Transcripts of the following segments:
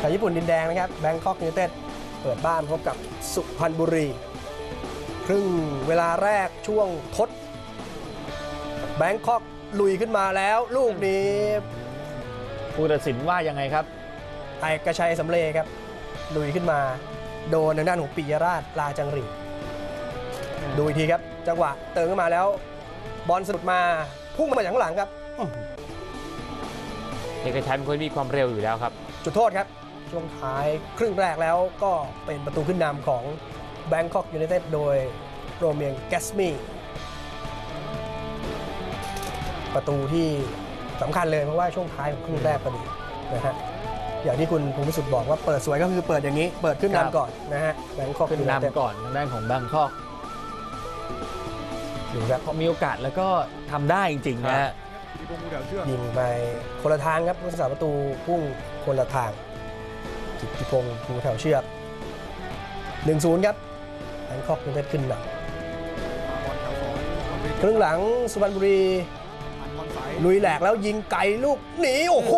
กับญี่ปุ่นดินแดงนะครับแบงคอกยู n นเต็ดเปิดบ้านพบกับสุพรรณบุรี ครึ่งเวลาแรกช่วงทด แบงคอกลุยขึ้นมาแล้ว ลูกนี้ผู้ตัดสินว่ายังไงครับไอกระชัยสำเร็จครับ ลุยขึ้นมา โดนทางด้านของปิยราชลาจังหรีดูอีกทีครับ จังหวะเติมขึ้นมาแล้ว บอลสะดุดมาพุ่งมาจากข้างหลังครับอื้อหือเอกชัยเป็นคนมีความเร็วอยู่แล้วครับ จุดโทษครับ ช่วงท้ายครึ่งแรกแล้วก็เป็นประตูขึ้นนำของแบงคอกยู n นเต็ดโดยโรเมียงแกสมีประตูที่สำคัญเลยเพราะว่าช่วงท้ายของครึ่งแรกพอดีนะฮะอย่างที่คุณภูมิสุทธิ์บอกว่าเปิดสวยก็คือเปิดอย่างนี้ เปิดขึ้นครับนำก่อนนะฮะแบงคอกขึ้นยู n นเต็ดนำก่อนทางด้านของแบงคอกดูครับพอมีโอกาสแล้วก็ทำได้จริงๆนะฮะยิงไปคนละทางครับผู้สาประตูพุ่งคนละทาง กิติพงศ์ภูแถวเชือก1-0 ครับแบงคอกยู n นเต็ดขึ้นนำครึ่งหลังสุพรรณบุรีลุยแหลกแล้วยิงไกลลูกหนีโอ้โห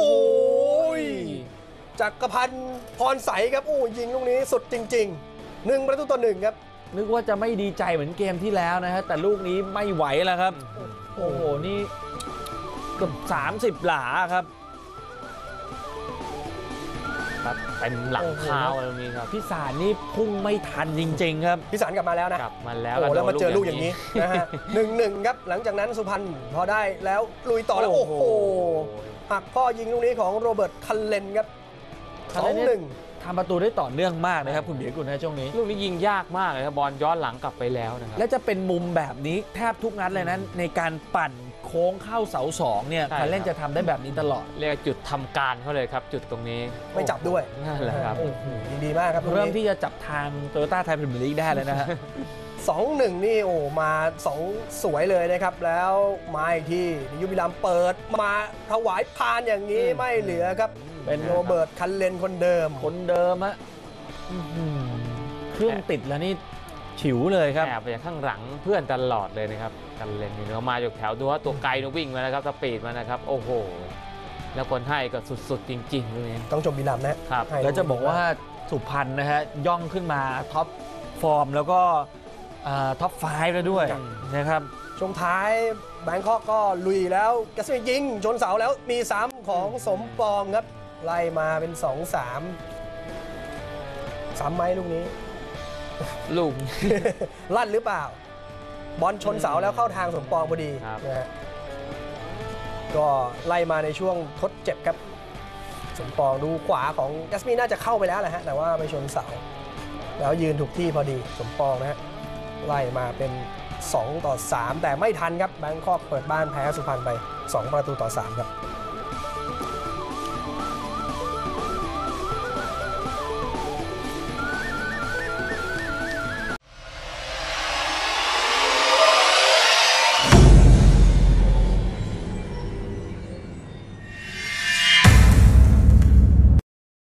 จักรพันธ์พรใสครับโอ้ยิงลูกนี้สุดจริงๆหนึ่งประตูต่อหนึ่งครับ นึกว่าจะไม่ดีใจเหมือนเกมที่แล้วนะฮะแต่ลูกนี้ไม่ไหวแล้วครับ โอ้โหนี่เกือบ30 หลาครับ ครับเต็มหลังเท้าตรงนี้ครับพี่สารนี่พุ่งไม่ทันจริง ๆ ครับพิสารกลับมาแล้วนะกลับมาแล้วโอ้ก็แล้วมาเจอโดนลูกอย่างนี้นะฮะหนึ่งหนึ่งครับหลังจากนั้นสุพรรณพอได้แล้วลุยต่อแล้วโอ้โหหักพ่อยิงลูกนี้ของโรเบิร์ตคันเลนครับคัสนอเลงนนี่หนึ่งทำประตูได้ต่อเนื่องมากนะครับคุณเบียร์กุลนะช่วงนี้ลูกนี้ยิงยากมากเลยครับบอลย้อนหลังกลับไปแล้วนะครับและจะเป็นมุมแบบนี้แทบทุกนัดเลยนะในการปั่น โค้งเข้าเสาสองเนี่ยใช่คันเล่นครับจะทำได้แบบนี้ตลอด เรียกว่าจุดทำการเขาเลยครับ จุดตรงนี้ไม่จับด้วยนั่นแหละครับ โอ้โหยิงดีมากครับลูกเริ่มนี้ที่จะจับทางโตโยต้าไทยพรีเมียร์ลีกได้เลยนะฮะ สองหนึ่งนี่โอ้มาสองสวยเลยนะครับ แล้วมาอีกที่ยุบิลามเปิดมาถวายพานอย่างนี้อืม ไม่เหลือครับเป็นโรเบิร์ตคันเลนคนเดิมคนเดิมฮะอื้อหือเครื่องติดแล้วนี่ ฉิวเลยครับแอบไปจากข้างหลังเพื่อนตลอดเลยนะครับกันเล่นนี่เนาะมาจากแถวดูว่าตัวไกลเนอะวิ่งมานะครับสปีดมานะครับ โอ้โห แล้วคนให้ก็สุดๆ จริงๆตรงนี้ต้องชมบิลามนะครับให้แล้วจะบอกว่าสุพรรณนะฮะย่องขึ้นมาท็อปฟอร์มแล้วก็อ่าท็อปไฟว์แล้วด้วยนะครับช่วงท้ายแบงคอกก็ลุยแล้วกระสยิงชนเสาแล้วมีซ้ำของสมปองครับ ไล่มาเป็น 2-3ซ้ำไหมลูกนี้ ลูก ลั่นหรือเปล่า บอลชนเสาแล้วเข้าทางสมปองพอดีครับ นะฮะก็ไล่มาในช่วงทดเจ็บครับ สมปองดูขวาของแกสมีน่าจะเข้าไปแล้วแหละฮะแต่ว่าไปชนเสา แล้วยืนถูกที่พอดีสมปองนะฮะไล่มาเป็น 2 ต่อ 3 แต่ไม่ทันครับแบงคอกเปิดบ้านแพ้สุพรรณไป 2 ประตูต่อ 3 ครับ